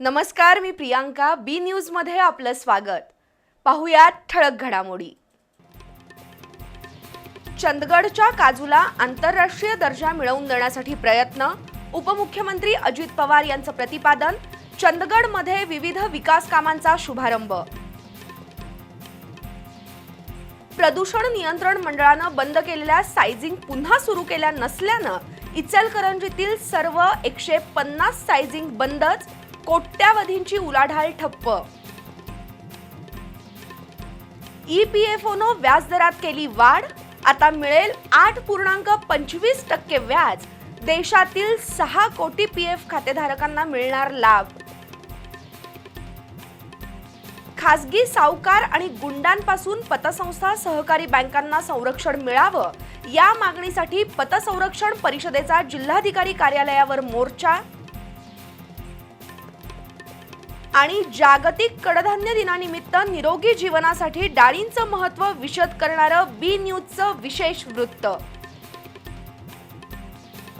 नमस्कार मी प्रियांका बी न्यूजमध्ये आपलं स्वागत. पाहुयात ठळक घडामोडी. चंदगडच्या काजूला आंतरराष्ट्रीय दर्जा मिळवून देण्यासाठी प्रयत्न उपमुख्यमंत्री अजित पवार यांचं प्रतिपादन चंदगडमध्ये विविध विकास कामांचा शुभारंभ. प्रदूषण नियंत्रण मंडळानं बंद केलेल्या सायझिंग पुन्हा सुरू केल्या नसल्यानं इचलकरंजीतील सर्व एकशे पन्नास सायझिंग बंदच कोट्यावधींची उलाढाल ठप्प. ई पी एफ व्याजदरात केली वाढ. आता मिळेल आठ पूर्णांक पंचवीस टक्के व्याज. देशातील सहा कोटी पी एफ खातेधारकांना मिळणार लाभ. खासगी सावकार आणि गुंडांपासून पतसंस्था सहकारी बँकांना संरक्षण मिळावं. या मागणीसाठी पतसंरक्षण परिषदेचा जिल्हाधिकारी कार्यालयावर मोर्चा. आणि जागतिक कडधान्य दिनानिमित्त निरोगी जीवनासाठी डाळींचं महत्त्व विशद करणारं बी न्यूजचं विशेष वृत्त.